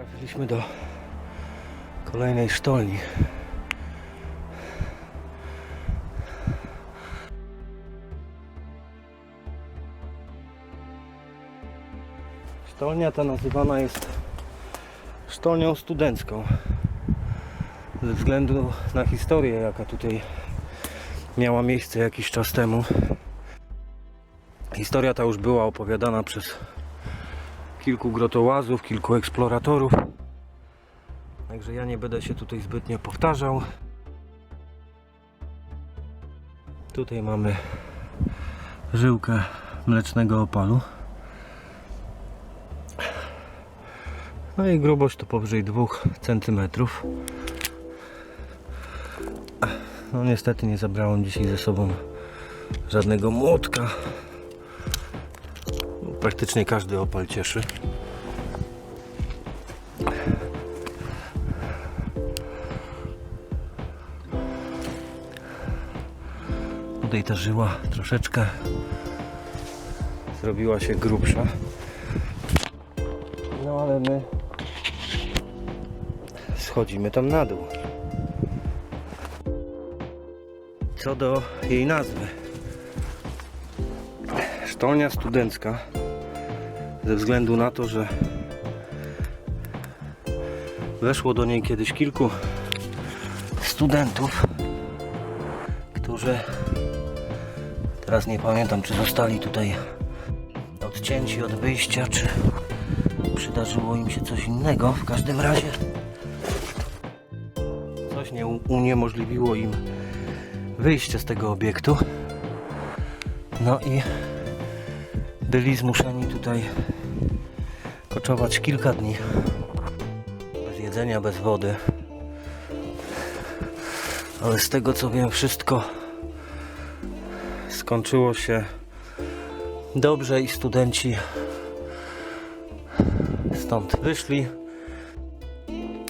Trafiliśmy do kolejnej sztolni. Sztolnia ta nazywana jest sztolnią studencką ze względu na historię, jaka tutaj miała miejsce jakiś czas temu. Historia ta już była opowiadana przez kilku grotołazów, kilku eksploratorów. Także ja nie będę się tutaj zbytnio powtarzał. Tutaj mamy żyłkę mlecznego opalu. No i grubość to powyżej 2 cm. No niestety nie zabrałem dzisiaj ze sobą żadnego młotka. Praktycznie każdy opal cieszy. Tutaj ta żyła troszeczkę zrobiła się grubsza. No ale my schodzimy tam na dół. Co do jej nazwy. Sztolnia studencka ze względu na to, że weszło do niej kiedyś kilku studentów, którzy teraz nie pamiętam, czy zostali tutaj odcięci od wyjścia, czy przydarzyło im się coś innego. W każdym razie coś nie uniemożliwiło im wyjście z tego obiektu. No i byli zmuszeni tutaj koczować kilka dni bez jedzenia, bez wody. Ale z tego co wiem, wszystko skończyło się dobrze i studenci stąd wyszli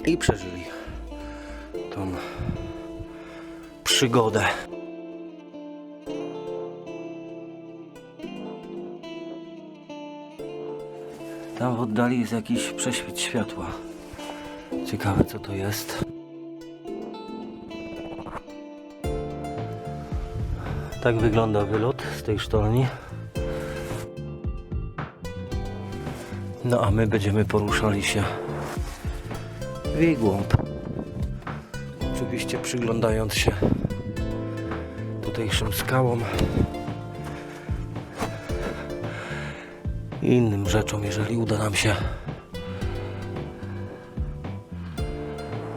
i przeżyli tą przygodę. Tam w oddali jest jakiś prześwit światła. Ciekawe co to jest. Tak wygląda wylot z tej sztolni. No a my będziemy poruszali się w jej głąb. Oczywiście przyglądając się tutejszym skałom i innym rzeczom, jeżeli uda nam się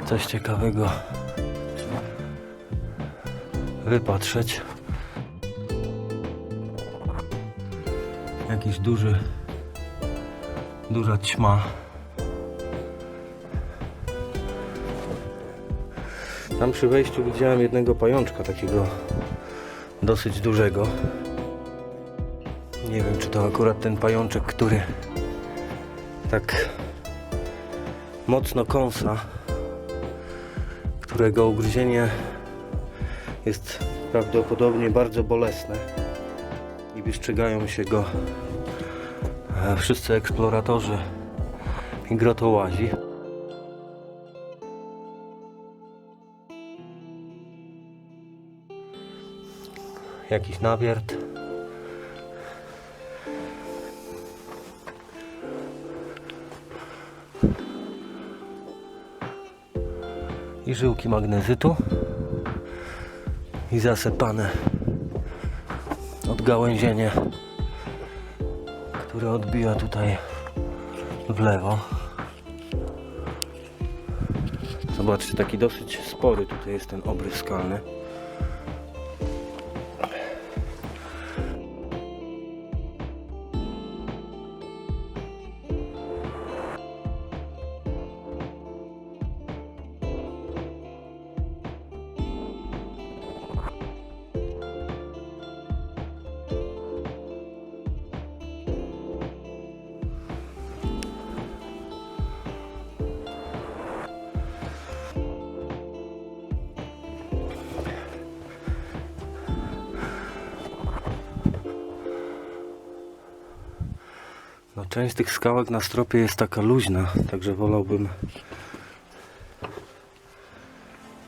coś ciekawego wypatrzeć. Jakiś duży, duża ćma. Tam przy wejściu widziałem jednego pajączka, takiego dosyć dużego. To akurat ten pajączek, który tak mocno kąsa, którego ugryzienie jest prawdopodobnie bardzo bolesne i wystrzegają się go e, wszyscy eksploratorzy i grotołazi. Jakiś nawiert. Żyłki magnezytu. I zasypane odgałęzienie, które odbija tutaj w lewo. Zobaczcie, taki dosyć spory tutaj jest ten obrys skalny. Część tych skałek na stropie jest taka luźna, także wolałbym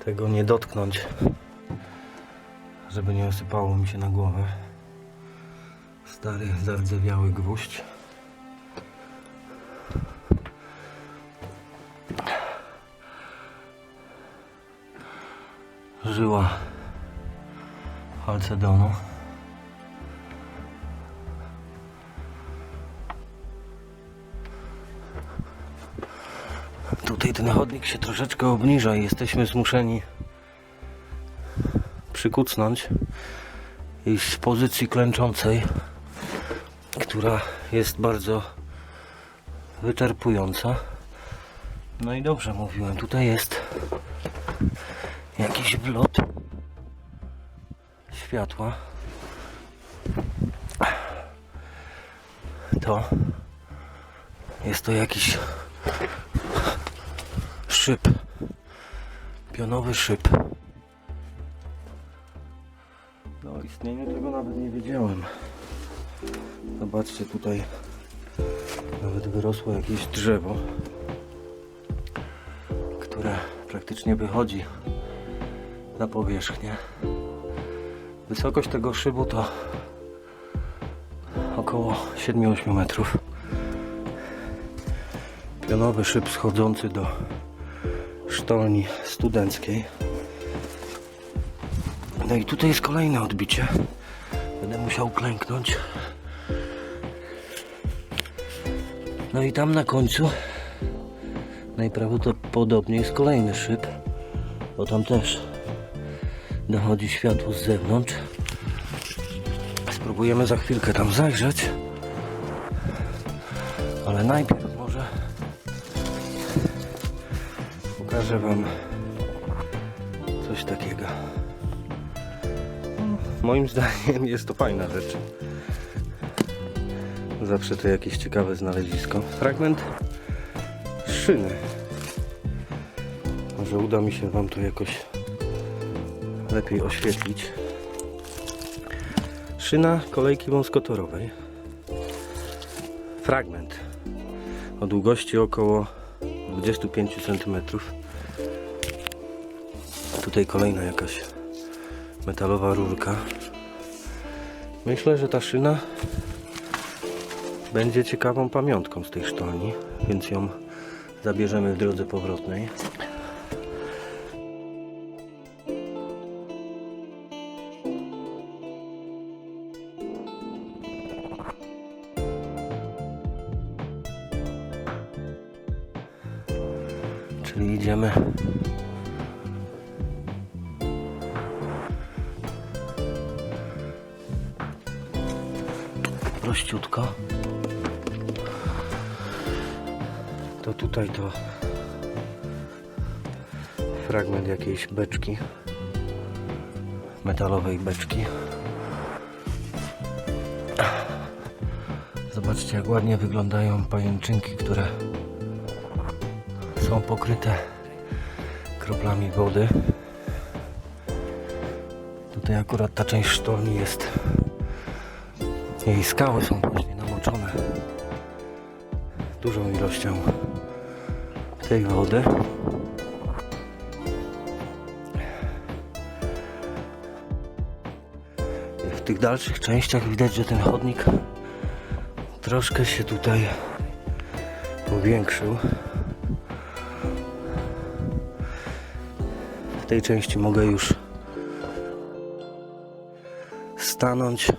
tego nie dotknąć, żeby nie osypało mi się na głowę. Stary, zardzewiały gwóźdź. Żyła Halcedonu. Tutaj ten chodnik się troszeczkę obniża i jesteśmy zmuszeni przykucnąć i z pozycji klęczącej, która jest bardzo wyczerpująca. No i dobrze mówiłem, tutaj jest jakiś wlot światła. To jest to jakiś szyb. Pionowy szyb. No o istnieniu tego nawet nie wiedziałem. Zobaczcie tutaj nawet wyrosło jakieś drzewo, które praktycznie wychodzi na powierzchnię. Wysokość tego szybu to około 7-8 metrów. Pionowy szyb schodzący do sztolni studenckiej. No i tutaj jest kolejne odbicie. Będę musiał klęknąć. No i tam na końcu najprawdopodobniej jest kolejny szyb, bo tam też dochodzi światło z zewnątrz. Spróbujemy za chwilkę tam zajrzeć. Ale najpierw pokażę Wam coś takiego. Moim zdaniem jest to fajna rzecz. Zawsze to jakieś ciekawe znalezisko. Fragment szyny. Może uda mi się Wam to jakoś lepiej oświetlić. Szyna kolejki wąskotorowej. Fragment o długości około 25 cm. Tutaj kolejna jakaś metalowa rurka. Myślę, że ta szyna będzie ciekawą pamiątką z tej sztolni, więc ją zabierzemy w drodze powrotnej. Prościutko. To tutaj to fragment jakiejś beczki, metalowej beczki. Zobaczcie jak ładnie wyglądają pajęczynki, które są pokryte kroplami wody. Tutaj akurat ta część sztolni jest jej skały są właśnie namoczone dużą ilością tej wody. I w tych dalszych częściach widać, że ten chodnik troszkę się tutaj powiększył. W tej części mogę już stanąć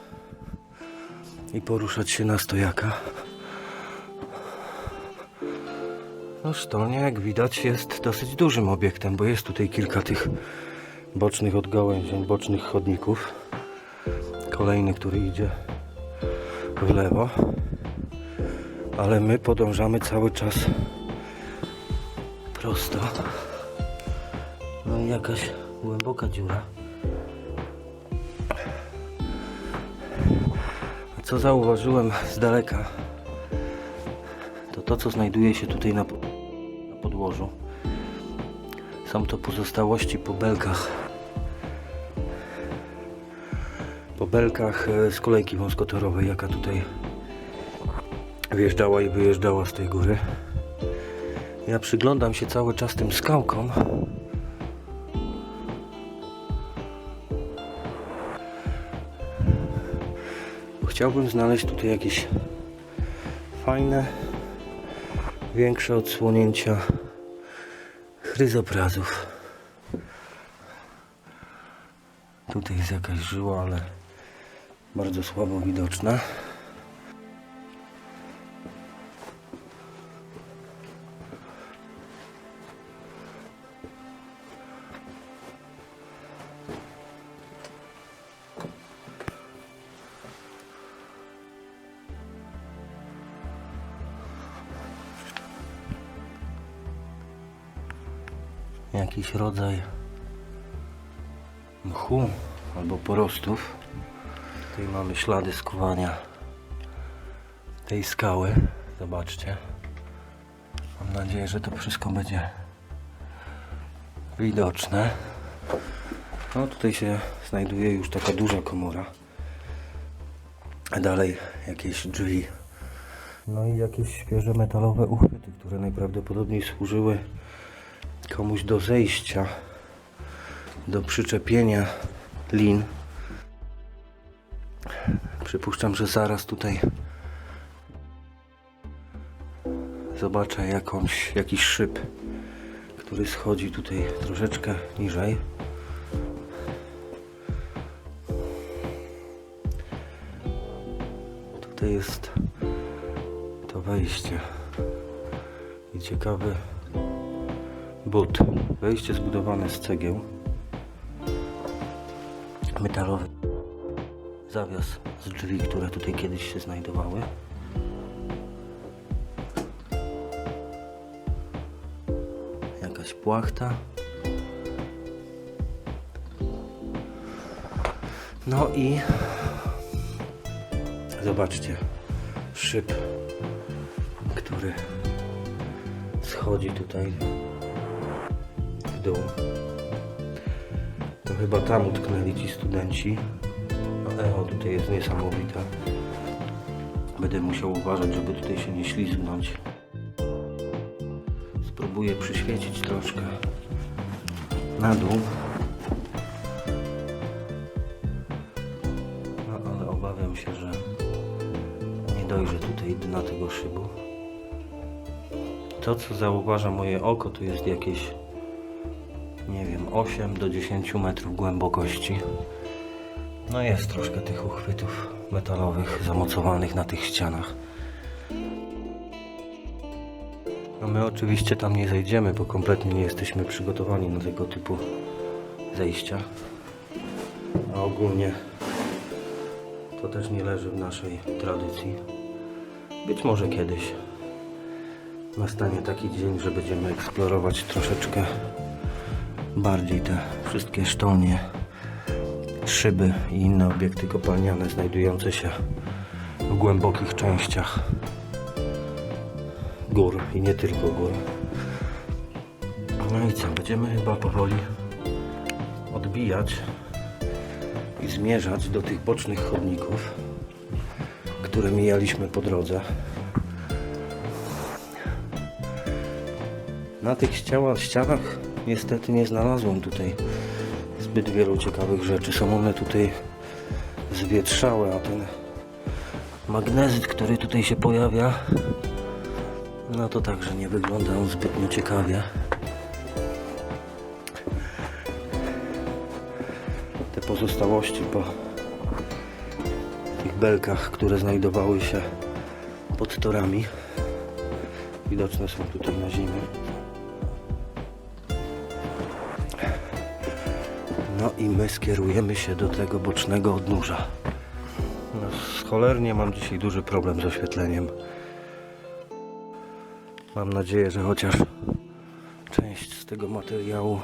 i poruszać się na stojaka. No sztolnia jak widać jest dosyć dużym obiektem, bo jest tutaj kilka tych bocznych odgałęzień, bocznych chodników. Kolejny, który idzie w lewo. Ale my podążamy cały czas prosto. No i jakaś głęboka dziura. Co zauważyłem z daleka, to to, co znajduje się tutaj na, na podłożu. Są to pozostałości po belkach. Po belkach e, z kolejki wąskotorowej, jaka tutaj wjeżdżała i wyjeżdżała z tej góry. Ja przyglądam się cały czas tym skałkom. Chciałbym znaleźć tutaj jakieś fajne, większe odsłonięcia chryzoprazów. Tutaj jest jakaś żyła, ale bardzo słabo widoczna. Rodzaj mchu albo porostów. Tutaj mamy ślady skuwania tej skały. Zobaczcie. Mam nadzieję, że to wszystko będzie widoczne. No tutaj się znajduje już taka duża komora. A dalej jakieś drzwi. No i jakieś świeże metalowe uchwyty, które najprawdopodobniej służyły komuś do zejścia, do przyczepienia lin. Przypuszczam, że zaraz tutaj zobaczę jakąś, jakiś szyb, który schodzi tutaj troszeczkę niżej. Tutaj jest to wejście i ciekawy but. Wejście zbudowane z cegieł. Metalowy zawias z drzwi, które tutaj kiedyś się znajdowały. Jakaś płachta. No i zobaczcie, szyb, który schodzi tutaj dół. To chyba tam utknęli ci studenci. No echo tutaj jest niesamowite. Będę musiał uważać, żeby tutaj się nie ślizgnąć. Spróbuję przyświecić troszkę na dół. No ale obawiam się, że nie dojrzę tutaj dna tego szybu. To co zauważa moje oko to jest jakieś 8 do 10 metrów głębokości. No jest troszkę tych uchwytów metalowych zamocowanych na tych ścianach. No my oczywiście tam nie zejdziemy, bo kompletnie nie jesteśmy przygotowani na tego typu zejścia. A ogólnie to też nie leży w naszej tradycji. Być może kiedyś nastanie taki dzień, że będziemy eksplorować troszeczkę bardziej te wszystkie sztolnie, szyby i inne obiekty kopalniane znajdujące się w głębokich częściach gór i nie tylko gór. No i co, będziemy chyba powoli odbijać i zmierzać do tych bocznych chodników, które mijaliśmy po drodze. Na tych ścianach niestety nie znalazłem tutaj zbyt wielu ciekawych rzeczy. Są one tutaj zwietrzałe, a ten magnezyt, który tutaj się pojawia, no to także nie wygląda on zbytnio ciekawie. Te pozostałości po tych belkach, które znajdowały się pod torami, widoczne są tutaj na ziemi. No i my skierujemy się do tego bocznego odnóża. No, cholernie mam dzisiaj duży problem z oświetleniem. Mam nadzieję, że chociaż część z tego materiału,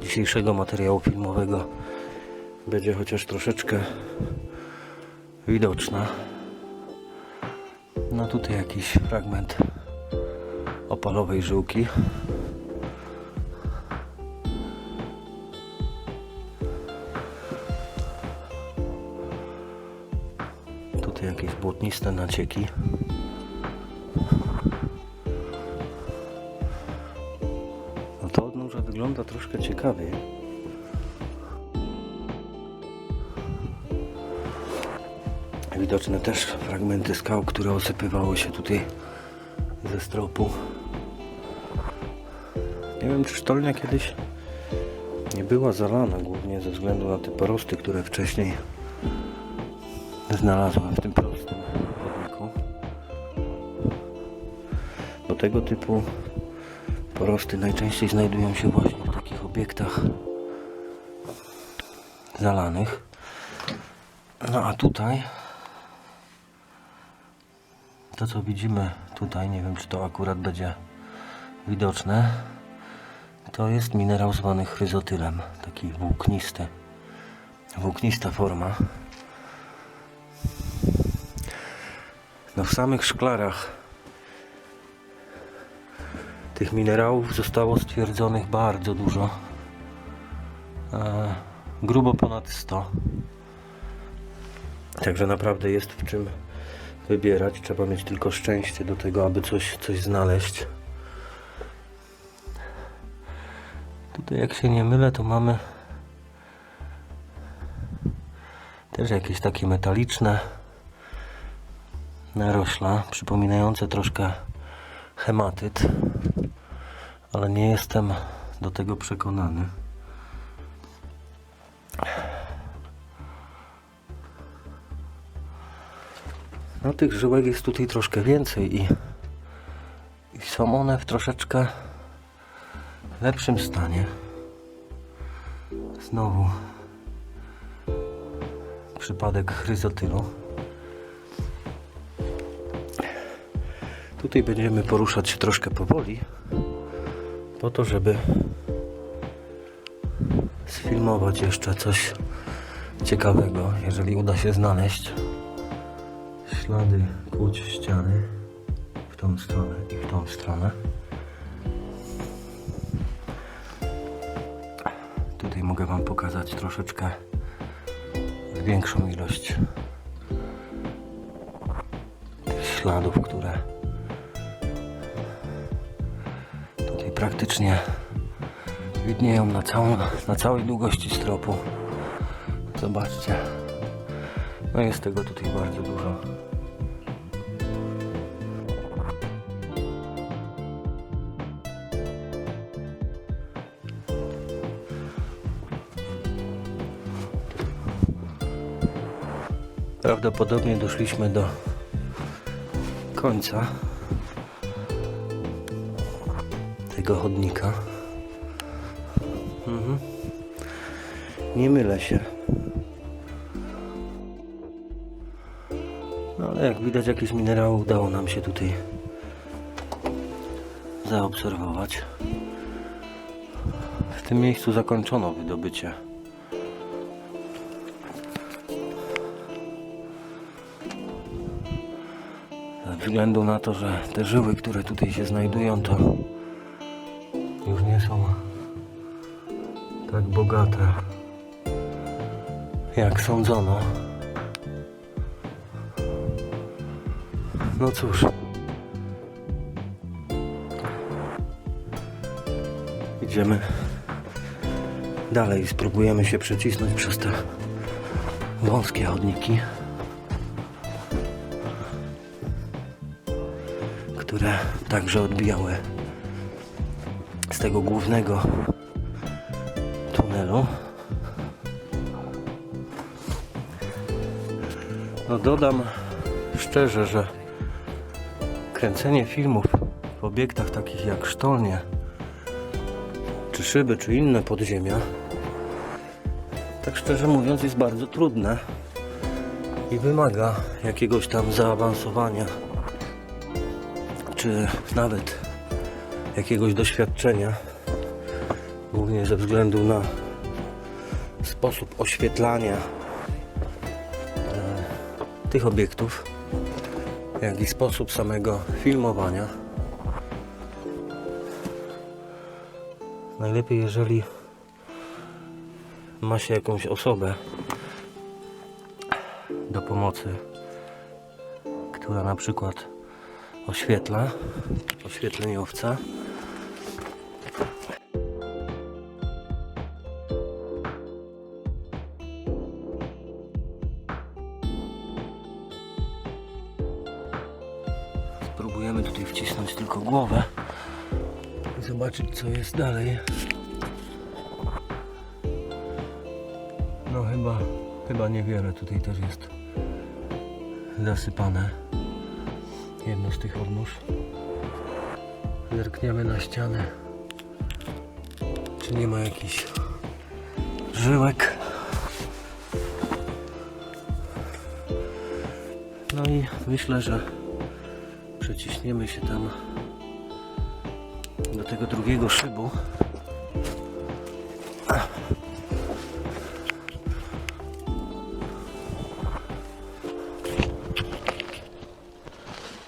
dzisiejszego materiału filmowego, będzie chociaż troszeczkę widoczna. No tutaj jakiś fragment opalowej żyłki. Tutaj jakieś błotniste nacieki. No to odnóża wygląda troszkę ciekawie. Widoczne też fragmenty skał, które osypywały się tutaj ze stropu. Nie wiem, czy sztolnia kiedyś nie była zalana, głównie ze względu na te porosty, które wcześniej znalazłem w tym prostym chodniku. Bo tego typu porosty najczęściej znajdują się właśnie w takich obiektach zalanych. No a tutaj to co widzimy tutaj, nie wiem czy to akurat będzie widoczne, to jest minerał zwany chryzotylem, taki włóknisty, włóknista forma. W samych szklarach tych minerałów zostało stwierdzonych bardzo dużo. E, grubo ponad 100. Także naprawdę jest w czym wybierać. Trzeba mieć tylko szczęście do tego, aby coś, coś znaleźć. Tutaj jak się nie mylę, to mamy też jakieś takie metaliczne narośla, przypominające troszkę hematyt, ale nie jestem do tego przekonany. No tych żyłek jest tutaj troszkę więcej i, i są one w troszeczkę lepszym stanie. Znowu przypadek chryzotylu. Tutaj będziemy poruszać się troszkę powoli, po to, żeby sfilmować jeszcze coś ciekawego, jeżeli uda się znaleźć ślady kłuć ściany w tą stronę i w tą stronę. Tutaj mogę Wam pokazać troszeczkę większą ilość śladów, które praktycznie widnieją na, całą, na całej długości stropu. Zobaczcie. No jest tego tutaj bardzo dużo. Prawdopodobnie doszliśmy do końca tego chodnika. Mhm. Nie mylę się. No ale jak widać jakieś minerały udało nam się tutaj zaobserwować. W tym miejscu zakończono wydobycie Ze względu na to, że te żyły, które tutaj się znajdują, to jak sądzono. No cóż. Idziemy dalej, spróbujemy się przecisnąć przez te wąskie chodniki. które także odbijały z tego głównego Dodam szczerze, że kręcenie filmów w obiektach takich jak sztolnie, czy szyby, czy inne podziemia, tak szczerze mówiąc jest bardzo trudne i wymaga jakiegoś tam zaawansowania czy nawet jakiegoś doświadczenia, głównie ze względu na sposób oświetlania tych obiektów, jak i sposób samego filmowania. Najlepiej, jeżeli ma się jakąś osobę do pomocy która na przykład oświetla, oświetleniowca. Spróbujemy tutaj wcisnąć tylko głowę i zobaczyć co jest dalej. No chyba, chyba niewiele tutaj też jest zasypane. Jedno z tych odnóż. Zerkniemy na ścianę. Czy nie ma jakichś żyłek? No i myślę, że przeciśniemy się tam do tego drugiego szybu.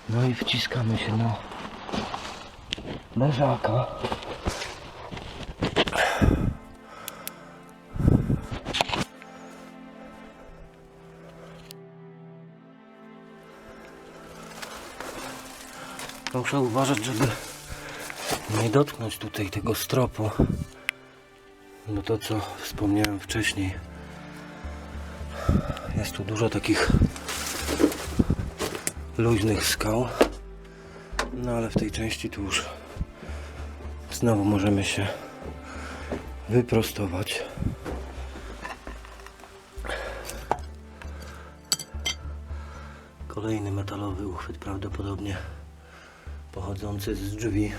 No i wciskamy się na leżaka. Muszę uważać, żeby nie dotknąć tutaj tego stropu. No to co wspomniałem wcześniej. Jest tu dużo takich luźnych skał. No ale w tej części tu już znowu możemy się wyprostować. Kolejny metalowy uchwyt, prawdopodobnie pochodzący z drzwi.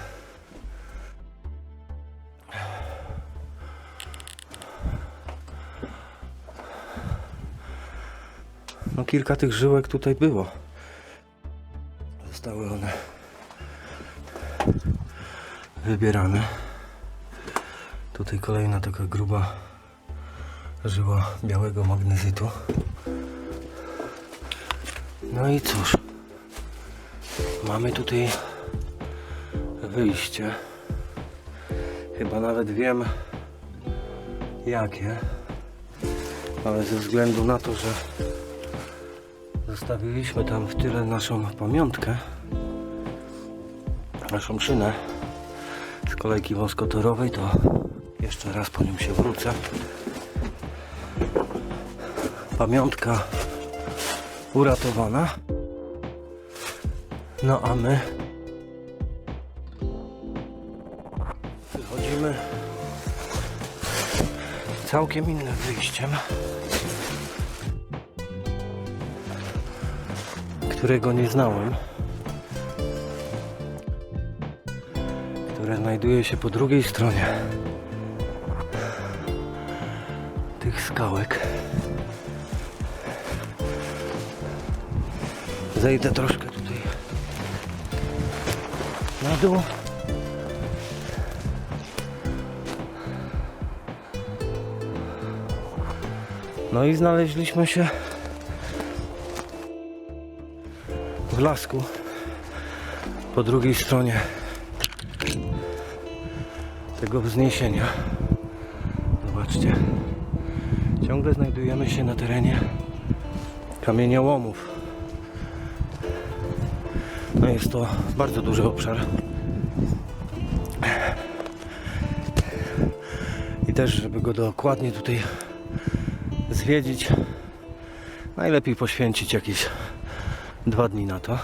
No kilka tych żyłek tutaj było. Zostały one wybierane. Tutaj kolejna taka gruba żyła białego magnezytu. No i cóż, mamy tutaj wyjście. Chyba nawet wiem jakie, ale ze względu na to, że zostawiliśmy tam w tyle naszą pamiątkę, naszą szynę z kolejki wąskotorowej, to jeszcze raz po nią się wrócę. Pamiątka uratowana. No a my całkiem innym wyjściem, którego nie znałem. które znajduje się po drugiej stronie tych skałek. Zejdę troszkę tutaj na dół. No i znaleźliśmy się w lasku po drugiej stronie tego wzniesienia. Zobaczcie. Ciągle znajdujemy się na terenie kamieniołomów. No jest to bardzo duży obszar. I też, żeby go dokładnie tutaj zwiedzić, najlepiej poświęcić jakieś dwa dni na to.